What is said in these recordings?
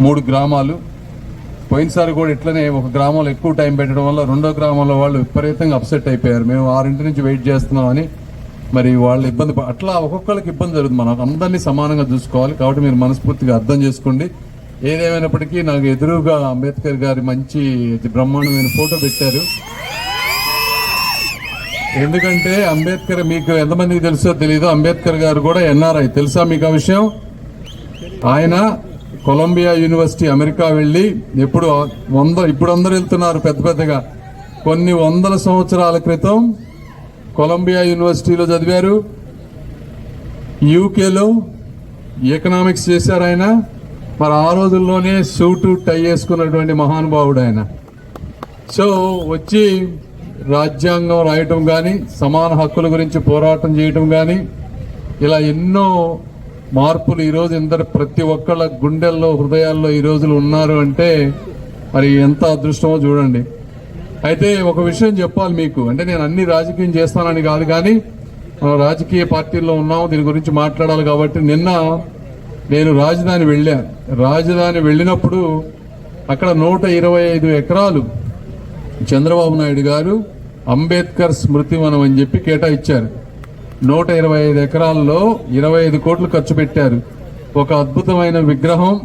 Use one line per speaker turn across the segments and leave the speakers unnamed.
మూడు గ్రామాలు. పోయినసారి కూడా ఇట్లనే ఒక గ్రామంలో ఎక్కువ టైం పెట్టడం వల్ల రెండో గ్రామంలో వాళ్ళు విపరీతంగా అప్సెట్ అయిపోయారు. మేము ఆరింటి నుంచి వెయిట్ చేస్తున్నామని మరి వాళ్ళు ఇబ్బంది అట్లా ఒక్కొక్కరికి ఇబ్బంది జరుగుతుంది. మనం అందరినీ సమానంగా చూసుకోవాలి కాబట్టి మీరు మనస్ఫూర్తిగా అర్థం చేసుకోండి. ఏదేమైనప్పటికీ నాకు ఎదురుగా అంబేద్కర్ గారి మంచి బ్రహ్మాండమైన ఫోటో పెట్టారు. ఎందుకంటే అంబేద్కర్ మీకు ఎంతమందికి తెలుసో తెలియదు అంబేద్కర్ గారు కూడా ఎన్ఆర్ఐ. తెలుసా మీకు ఆ విషయం? ఆయన కొలంబియా యూనివర్సిటీ అమెరికా వెళ్ళి ఎప్పుడు వంద ఇప్పుడు అందరు వెళ్తున్నారు పెద్ద పెద్దగా. కొన్ని వందల సంవత్సరాల క్రితం కొలంబియా యూనివర్సిటీలో చదివారు. యూకేలో ఎకనామిక్స్ చేశారు ఆయన. మరి ఆ రోజుల్లోనే సూటు టై వేసుకున్నటువంటి మహానుభావుడు ఆయన. సో వచ్చి రాజ్యాంగం రాయటం కానీ సమాన హక్కుల గురించి పోరాటం చేయటం కానీ ఇలా ఎన్నో మార్పులు ఈరోజు ఇందరు ప్రతి ఒక్కళ్ళ గుండెల్లో హృదయాల్లో ఈ రోజులు ఉన్నారు అంటే మరి ఎంత అదృష్టమో చూడండి. అయితే ఒక విషయం చెప్పాలి మీకు. అంటే నేను అన్ని రాజకీయం చేస్తానని కాదు కానీ మనం రాజకీయ పార్టీల్లో ఉన్నాము దీని గురించి మాట్లాడాలి కాబట్టి నిన్న నేను రాజధాని వెళ్ళాను రాజధాని వెళ్ళినప్పుడు అక్కడ నూట ఇరవై ఐదు ఎకరాలు చంద్రబాబు నాయుడు గారు అంబేద్కర్ స్మృతివనం అని చెప్పి కేటాయించారు నూట ఇరవై ఐదు ఎకరాల్లో ఇరవై ఐదు కోట్లు ఖర్చు పెట్టారు. ఒక అద్భుతమైన విగ్రహం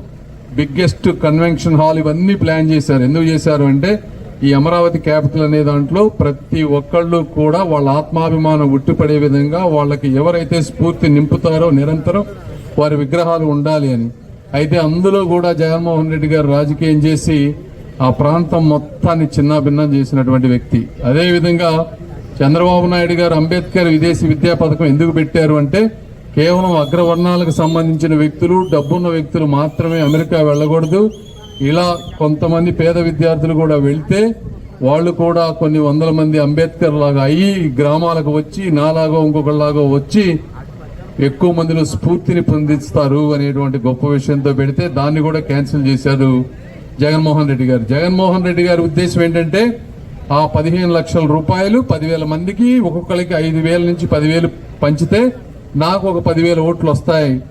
బిగ్గెస్ట్ కన్వెన్షన్ హాల్ ఇవన్నీ ప్లాన్ చేశారు. ఎందుకు చేశారు అంటే ఈ అమరావతి క్యాపిటల్ అనే దాంట్లో ప్రతి ఒక్కళ్ళు కూడా వాళ్ళ ఆత్మాభిమానం ఉట్టిపడే విధంగా వాళ్ళకి ఎవరైతే స్ఫూర్తి నింపుతారో నిరంతరం వారి విగ్రహాలు ఉండాలి అని. అయితే అందులో కూడా జగన్మోహన్ రెడ్డి గారు రాజకీయం చేసి ఆ ప్రాంతం మొత్తాన్ని చిన్నాభిన్నం చేసినటువంటి వ్యక్తి. అదేవిధంగా చంద్రబాబు నాయుడు గారు అంబేద్కర్ విదేశీ విద్యా పథకం ఎందుకు పెట్టారు అంటే కేవలం అగ్రవర్ణాలకు సంబంధించిన వ్యక్తులు డబ్బున్న వ్యక్తులు మాత్రమే అమెరికా వెళ్ళకూడదు. ఇలా కొంతమంది పేద విద్యార్థులు కూడా వెళ్తే వాళ్ళు కూడా కొన్ని వందల మంది అంబేద్కర్ లాగా అయ్యి గ్రామాలకు వచ్చి నాలాగో ఇంకొకలాగో వచ్చి ఎక్కువ మందిలో స్ఫూర్తిని పొందిస్తారు అనేటువంటి గొప్ప విషయంతో పెడితే దాన్ని కూడా క్యాన్సిల్ చేశారు జగన్మోహన్ రెడ్డి గారు. జగన్మోహన్ రెడ్డి గారి ఉద్దేశం ఏంటంటే ఆ పదిహేను లక్షల రూపాయలు పదివేల మందికి ఒక్కొక్కరికి ఐదు వేల నుంచి పదివేలు పంచితే నాకు ఒక పదివేల ఓట్లు వస్తాయి.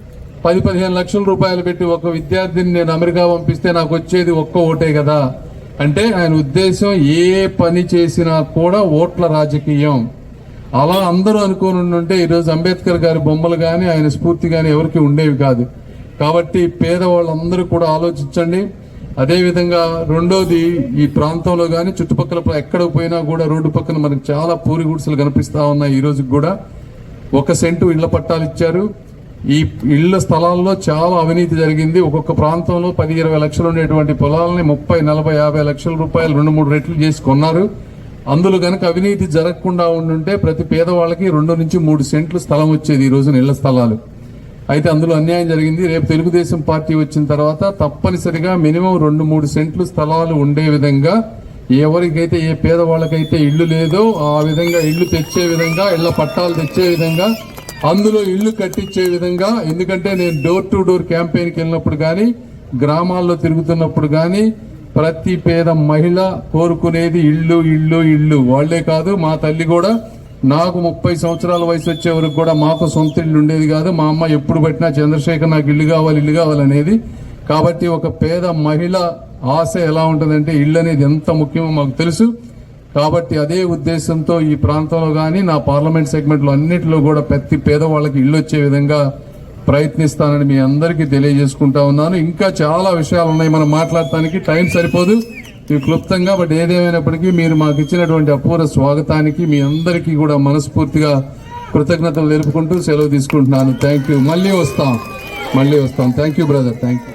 పది పదిహేను లక్షల రూపాయలు పెట్టి ఒక విద్యార్థిని నేను అమెరికా పంపిస్తే నాకు వచ్చేది ఒక్క ఓటే కదా. అంటే ఆయన ఉద్దేశం ఏ పని చేసినా కూడా ఓట్ల రాజకీయం. అలా అందరూ అనుకోని ఉంటే ఈరోజు అంబేద్కర్ గారి బొమ్మలు కానీ ఆయన స్ఫూర్తి కానీ ఎవరికి ఉండేవి కాదు. కాబట్టి పేదవాళ్ళందరూ కూడా ఆలోచించండి. అదేవిధంగా రెండోది ఈ ప్రాంతంలో కానీ చుట్టుపక్కల ఎక్కడ పోయినా కూడా రోడ్డు పక్కన మనకు చాలా పూరి గుడిసెలు కనిపిస్తా ఉన్నాయి ఈ రోజుకి కూడా. ఒక సెంటు ఇళ్ళ పట్టాలు ఇచ్చారు. ఈ ఇళ్ళ స్థలాల్లో చాలా అవినీతి జరిగింది. ఒక్కొక్క ప్రాంతంలో పది ఇరవై లక్షలు ఉండేటువంటి పొలాలని ముప్పై నలభై యాభై లక్షల రూపాయలు రెండు మూడు రెట్లు చేసి కొన్నారు. అందులో గనక అవినీతి జరగకుండా ఉండుంటే ప్రతి పేదవాళ్ళకి రెండు నుంచి మూడు సెంట్లు స్థలం వచ్చేది ఈ రోజున ఇళ్ళ స్థలాలు. అయితే అందులో అన్యాయం జరిగింది. రేపు తెలుగుదేశం పార్టీ వచ్చిన తర్వాత తప్పనిసరిగా మినిమం రెండు మూడు సెంట్లు స్థలాలు ఉండే విధంగా ఎవరికైతే ఏ పేదవాళ్ళకైతే ఇల్లు లేదో ఆ విధంగా ఇల్లు తెచ్చే విధంగా ఇళ్ళ పట్టాలు తెచ్చే విధంగా అందులో ఇల్లు కట్టించే విధంగా ఎందుకంటే నేను డోర్ టు డోర్ క్యాంపెయిన్కి వెళ్ళినప్పుడు కానీ గ్రామాల్లో తిరుగుతున్నప్పుడు కానీ ప్రతి పేద మహిళ కోరుకునేది ఇల్లు ఇల్లు ఇల్లు. వాళ్ళే కాదు మా తల్లి కూడా నాకు ముప్పై సంవత్సరాల వయసు వచ్చే వరకు కూడా మాకు సొంత ఇల్లు ఉండేది కాదు. మా అమ్మ ఎప్పుడు పట్టినా చంద్రశేఖర్ నాకు ఇల్లు కావాలి ఇల్లు కావాలి అనేది కాబట్టి ఒక పేద మహిళ ఆశ ఎలా ఉంటుందంటే ఇల్లు అనేది ఎంత ముఖ్యమో మాకు తెలుసు. కాబట్టి అదే ఉద్దేశంతో ఈ ప్రాంతంలో కానీ నా పార్లమెంట్ సెగ్మెంట్లో అన్నింటిలో కూడా ప్రతి పేదవాళ్ళకి ఇల్లు వచ్చే విధంగా ప్రయత్నిస్తానని మీ అందరికీ తెలియజేసుకుంటా ఉన్నాను. ఇంకా చాలా విషయాలు ఉన్నాయి మనం మాట్లాడటానికి. టైం సరిపోదు. ఇవి క్లుప్తంగా బట్ ఏదేమైనప్పటికీ మీరు మాకు ఇచ్చినటువంటి అపూర్వ స్వాగతానికి మీ అందరికీ కూడా మనస్ఫూర్తిగా కృతజ్ఞతలు తెలుపుకుంటూ సెలవు తీసుకుంటున్నాను. Thank you. మళ్ళీ వస్తాం. మళ్ళీ వస్తాం. Thank you brother. Thank you.